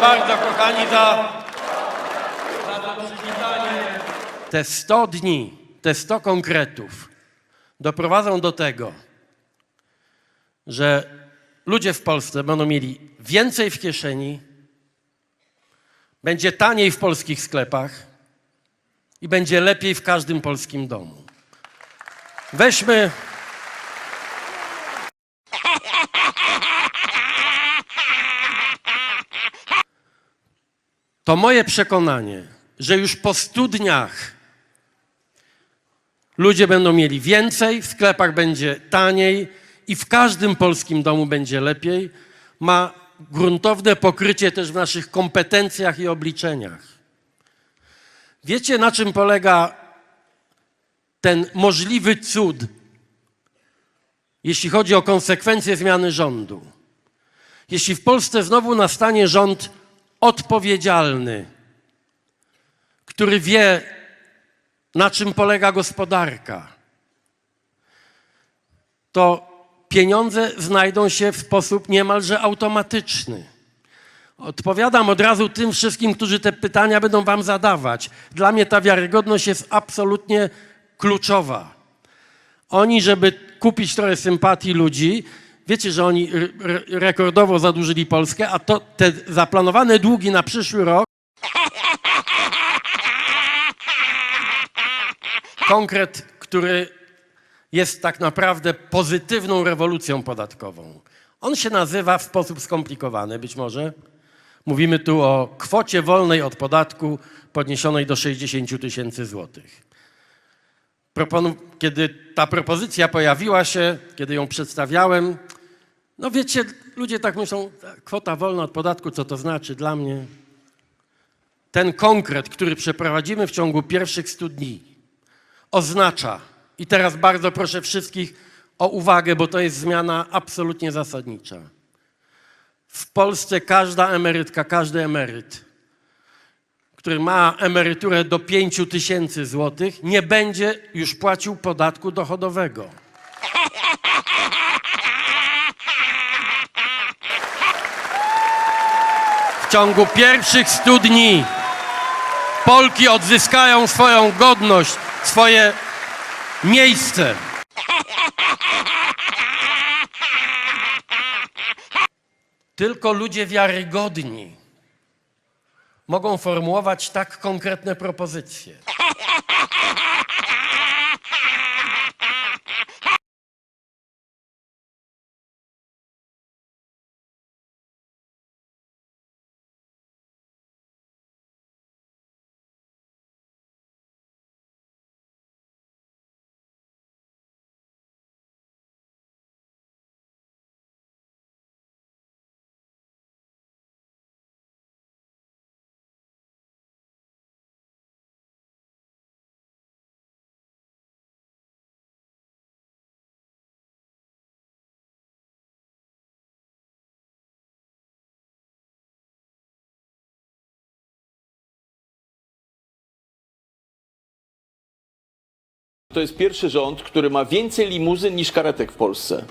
Bardzo, kochani, za, za to przywitanie. Te 100 dni, te 100 konkretów doprowadzą do tego, że ludzie w Polsce będą mieli więcej w kieszeni, będzie taniej w polskich sklepach i będzie lepiej w każdym polskim domu. Weźmy. To moje przekonanie, że już po 100 dniach ludzie będą mieli więcej, w sklepach będzie taniej i w każdym polskim domu będzie lepiej, ma gruntowne pokrycie też w naszych kompetencjach i obliczeniach. Wiecie, na czym polega ten możliwy cud, jeśli chodzi o konsekwencje zmiany rządu? Jeśli w Polsce znowu nastanie rząd odpowiedzialny, który wie, na czym polega gospodarka, to pieniądze znajdą się w sposób niemalże automatyczny. Odpowiadam od razu tym wszystkim, którzy te pytania będą Wam zadawać. Dla mnie ta wiarygodność jest absolutnie kluczowa. Oni, żeby kupić trochę sympatii ludzi, wiecie, że oni rekordowo zadłużyli Polskę, a to te zaplanowane długi na przyszły rok. Konkret, który jest tak naprawdę pozytywną rewolucją podatkową. On się nazywa w sposób skomplikowany, być może. Mówimy tu o kwocie wolnej od podatku podniesionej do 60 000 tysięcy złotych. Kiedy ta propozycja pojawiła się, kiedy ją przedstawiałem, no wiecie, ludzie tak myślą, kwota wolna od podatku, co to znaczy dla mnie? Ten konkret, który przeprowadzimy w ciągu pierwszych 100 dni, oznacza, i teraz bardzo proszę wszystkich o uwagę, bo to jest zmiana absolutnie zasadnicza. W Polsce każda emerytka, każdy emeryt, który ma emeryturę do 5 tysięcy złotych, nie będzie już płacił podatku dochodowego. W ciągu pierwszych 100 dni Polki odzyskają swoją godność, swoje miejsce. Tylko ludzie wiarygodni mogą formułować tak konkretne propozycje. To jest pierwszy rząd, który ma więcej limuzyn niż karetek w Polsce.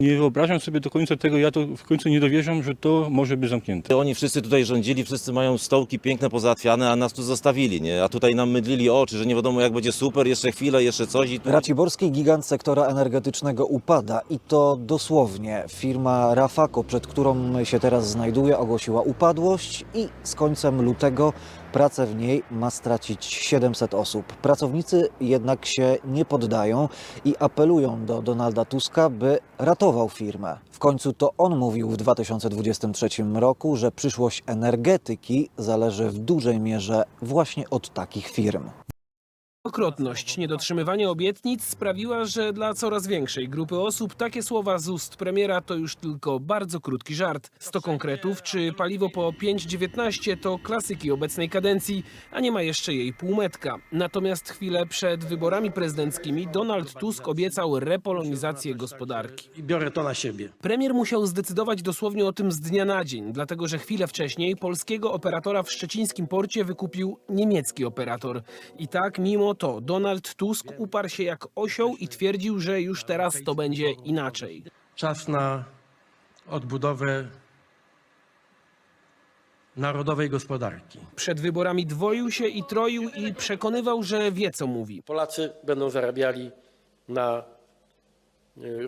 Nie wyobrażam sobie do końca tego, ja to w końcu nie dowierzam, że to może być zamknięte. Oni wszyscy tutaj rządzili, wszyscy mają stołki piękne pozałatwiane, a nas tu zostawili, nie? A tutaj nam mydlili oczy, że nie wiadomo jak będzie super, jeszcze chwilę, jeszcze coś i... Raciborski gigant sektora energetycznego upada i to dosłownie. Firma Rafako, przed którą się teraz znajduję, ogłosiła upadłość i z końcem lutego pracę w niej ma stracić 700 osób. Pracownicy jednak się nie poddają i apelują do Donalda Tuska, by ratował firmę. W końcu to on mówił w 2023 roku, że przyszłość energetyki zależy w dużej mierze właśnie od takich firm. Okrotność, niedotrzymywanie obietnic sprawiła, że dla coraz większej grupy osób takie słowa z ust premiera to już tylko bardzo krótki żart. 100 konkretów czy paliwo po 5,19 to klasyki obecnej kadencji, a nie ma jeszcze jej półmetka. Natomiast chwilę przed wyborami prezydenckimi Donald Tusk obiecał repolonizację gospodarki. I biorę to na siebie. Premier musiał zdecydować dosłownie o tym z dnia na dzień, dlatego że chwilę wcześniej polskiego operatora w szczecińskim porcie wykupił niemiecki operator. I tak mimo to Donald Tusk uparł się jak osioł i twierdził, że już teraz to będzie inaczej. Czas na odbudowę narodowej gospodarki. Przed wyborami dwoił się i troił i przekonywał, że wie co mówi. Polacy będą zarabiali na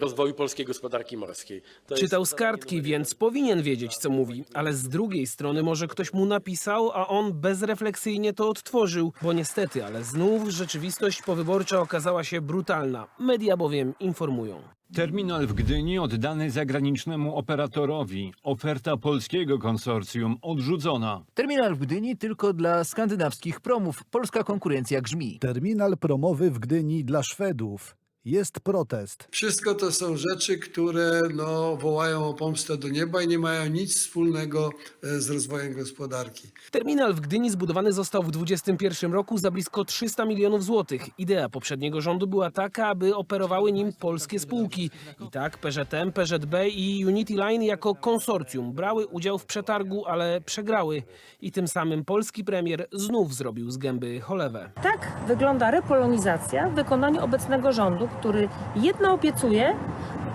rozwoju polskiej gospodarki morskiej. To Czytał jest- z kartki, więc powinien wiedzieć, co mówi, ale z drugiej strony może ktoś mu napisał, a on bezrefleksyjnie to odtworzył, bo niestety, ale znów rzeczywistość powyborcza okazała się brutalna. Media bowiem informują. Terminal w Gdyni oddany zagranicznemu operatorowi. Oferta polskiego konsorcjum odrzucona. Terminal w Gdyni tylko dla skandynawskich promów. Polska konkurencja grzmi. Terminal promowy w Gdyni dla Szwedów. Jest protest. Wszystko to są rzeczy, które no, wołają o pomstę do nieba i nie mają nic wspólnego e, z rozwojem gospodarki. Terminal w Gdyni zbudowany został w 2021 roku za blisko 300 milionów złotych. Idea poprzedniego rządu była taka, aby operowały nim polskie spółki. I tak PZM, PZB i Unity Line jako konsorcjum brały udział w przetargu, ale przegrały. I tym samym polski premier znów zrobił z gęby cholewę. Tak wygląda repolonizacja w wykonaniu obecnego rządu, który jedno obiecuje,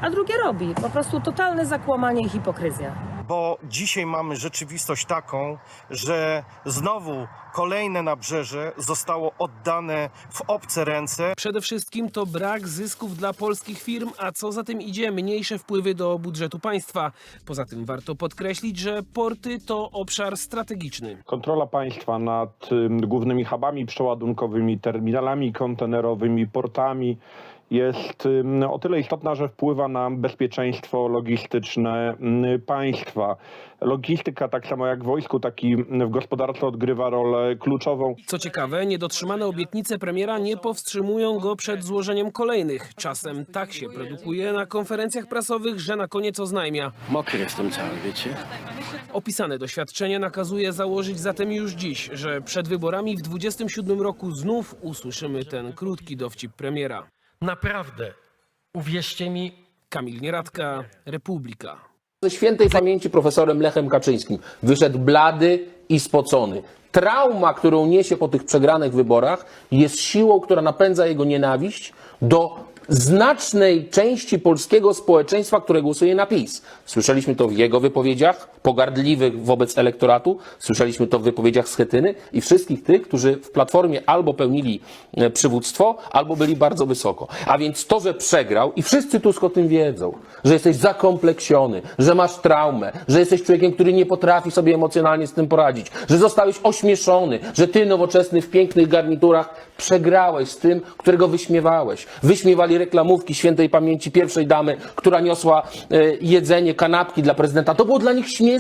a drugie robi. Po prostu totalne zakłamanie i hipokryzja. bo dzisiaj mamy rzeczywistość taką, że znowu kolejne nabrzeże zostało oddane w obce ręce. Przede wszystkim to brak zysków dla polskich firm, a co za tym idzie, mniejsze wpływy do budżetu państwa. Poza tym warto podkreślić, że porty to obszar strategiczny. Kontrola państwa nad ym, głównymi hubami przeładunkowymi, terminalami kontenerowymi, portami jest ym, o tyle istotna, że wpływa na bezpieczeństwo logistyczne państwa. Logistyka, tak samo jak w wojsku, tak i w gospodarce odgrywa rolę kluczową. Co ciekawe, niedotrzymane obietnice premiera nie powstrzymują go przed złożeniem kolejnych. Czasem tak się produkuje na konferencjach prasowych, że na koniec oznajmia. Mokry jestem cały, wiecie? Opisane doświadczenie nakazuje założyć zatem już dziś, że przed wyborami w 27 roku znów usłyszymy ten krótki dowcip premiera. Naprawdę, uwierzcie mi, Kamil Nieradka, Republika. ze świętej pamięci profesorem Lechem Kaczyńskim. Wyszedł blady i spocony. Trauma, którą niesie po tych przegranych wyborach, jest siłą, która napędza jego nienawiść do znacznej części polskiego społeczeństwa, które głosuje na PiS. Słyszeliśmy to w jego wypowiedziach, pogardliwych wobec elektoratu, słyszeliśmy to w wypowiedziach Schetyny i wszystkich tych, którzy w Platformie albo pełnili e, przywództwo, albo byli bardzo wysoko. A więc to, że przegrał i wszyscy Tusk o tym wiedzą, że jesteś zakompleksiony, że masz traumę, że jesteś człowiekiem, który nie potrafi sobie emocjonalnie z tym poradzić, że zostałeś ośmieszony, że ty nowoczesny w pięknych garniturach przegrałeś z tym, którego wyśmiewałeś. Wyśmiewali reklamówki świętej pamięci pierwszej damy, która niosła e, jedzenie, kanapki dla prezydenta. To było dla nich śmieszne.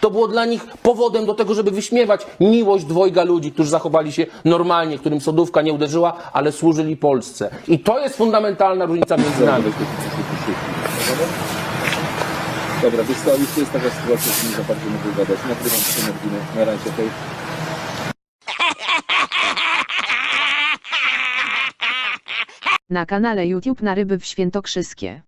To było dla nich powodem do tego, żeby wyśmiewać miłość dwojga ludzi, którzy zachowali się normalnie, którym sodówka nie uderzyła, ale służyli Polsce. I to jest fundamentalna różnica między nami. Dobra, wiesz co, już jest taka sytuacja, że nie za bardzo mogę gadać. Nagrywam Marginę. Na razie, hej. Na kanale YouTube na ryby w Świętokrzyskie.